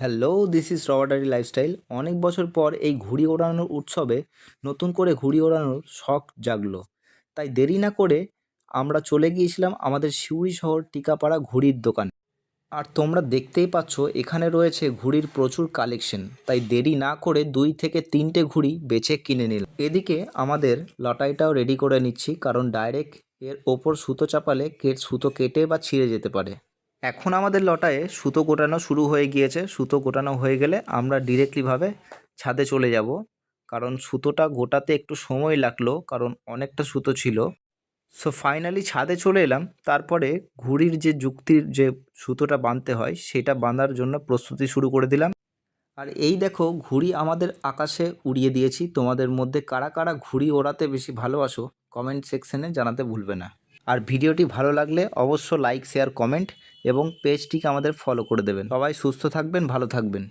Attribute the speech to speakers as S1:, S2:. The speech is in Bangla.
S1: হ্যালো, দিস ইজ রবার্টারি লাইফস্টাইল। অনেক বছর পর এই ঘুড়ি ওড়ানোর উৎসবে নতুন করে ঘুড়ি ওড়ানোর শখ জাগলো। তাই দেরি না করে আমরা চলে গিয়েছিলাম আমাদের সিউড়ি শহর টিকাপাড়া ঘুড়ির দোকানে। আর তোমরা দেখতেই পাচ্ছ, এখানে রয়েছে ঘুড়ির প্রচুর কালেকশন। তাই দেরি না করে দুই থেকে তিনটে ঘুড়ি বেছে কিনে নিলাম। এদিকে আমাদের লটাইটাও রেডি করে নিচ্ছি, কারণ ডাইরেক্ট এর ওপর সুতো চাপালে কেট সুতো কেটে বা ছিঁড়ে যেতে পারে। এখন আমাদের লটায়ে সুতো গোটানো শুরু হয়ে গিয়েছে। সুতো গোটানো হয়ে গেলে আমরা ডিরেক্টলিভাবে ছাদে চলে যাব। কারণ সুতোটা গোটাতে একটু সময় লাগল, কারণ অনেকটা সুতো ছিল। সো ফাইনালি ছাদে চলে এলাম। তারপরে ঘুড়ির যে যুক্তির যে সুতোটা বাঁধতে হয়, সেটা বাঁধার জন্য প্রস্তুতি শুরু করে দিলাম। আর এই দেখো, ঘুড়ি আমাদের আকাশে উড়িয়ে দিয়েছি। তোমাদের মধ্যে কারা কারা ঘুড়ি ওড়াতে বেশি ভালোবাসো কমেন্ট সেকশনে জানাতে ভুলবে না। আর ভিডিওটি ভালো লাগলে অবশ্য লাইক শেয়ার কমেন্ট এবং পেজটিকে আমাদের ফলো করে দেবেন। সবাই সুস্থ থাকবেন ভালো থাকবেন।